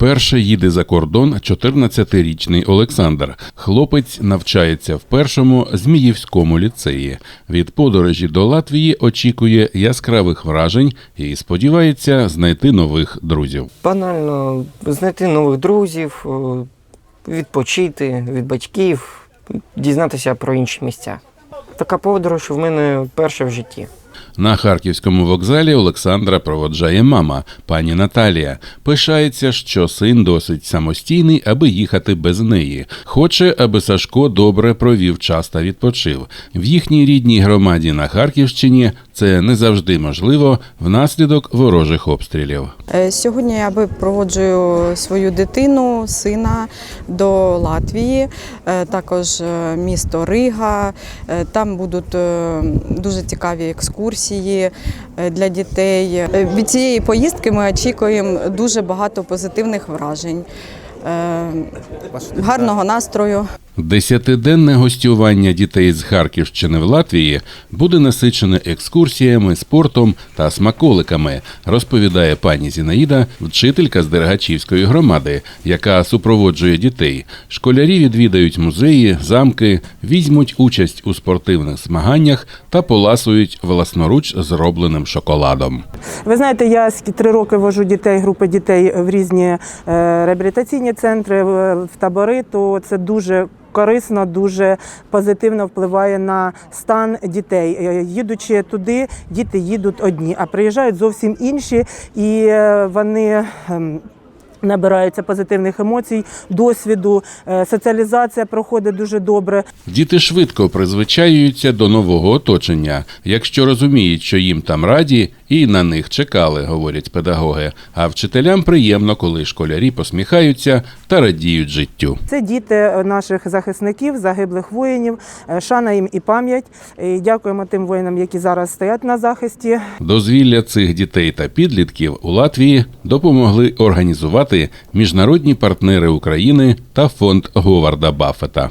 Вперше їде за кордон 14-річний Олександр. Хлопець навчається в першому Зміївському ліцеї. Від подорожі до Латвії очікує яскравих вражень і сподівається знайти нових друзів. Банально знайти нових друзів, е, відпочити від батьків, дізнатися про інші місця. Така подорож в мене перша в житті. На харківському вокзалі Олександра проводжає мама, пані Наталія. Пишається, що син досить самостійний, аби їхати без неї. Хоче, аби Сашко добре провів час та відпочив. В їхній рідній громаді на Харківщині це не завжди можливо внаслідок ворожих обстрілів. Е, Сьогодні я випроводжую свою дитину, сина до Латвії, е, також е, місто Рига. Там будуть дуже цікаві екскурсії е, для дітей. Е, Від цієї поїздки ми очікуємо дуже багато позитивних вражень, гарного настрою. Десятиденне гостювання дітей з Харківщини в Латвії буде насичене екскурсіями, спортом та смаколиками, розповідає пані Зінаїда, вчителька з Дергачівської громади, яка супроводжує дітей. Школярі відвідають музеї, замки, візьмуть участь у спортивних змаганнях та поласують власноруч зробленим шоколадом. Ви знаєте, я три роки вожу дітей, групи дітей в різні е, реабілітаційні центри, в, табори, то це дуже корисно, дуже позитивно впливає на стан дітей. Е, Їдучи туди, діти їдуть одні, а приїжджають зовсім інші, і е, вони. Набираються позитивних емоцій, досвіду, е, соціалізація проходить дуже добре. Діти швидко призвичаюються до нового оточення, якщо розуміють, що їм там раді і на них чекали, говорять педагоги. А вчителям приємно, коли школярі посміхаються та радіють життю. Це діти наших захисників, загиблих воїнів. Е, Шана їм і пам'ять. І Дякуємо тим воїнам, які зараз стоять на захисті. Дозвілля цих дітей та підлітків у Латвії допомогли організувати міжнародні партнери України та фонд Говарда Баффета.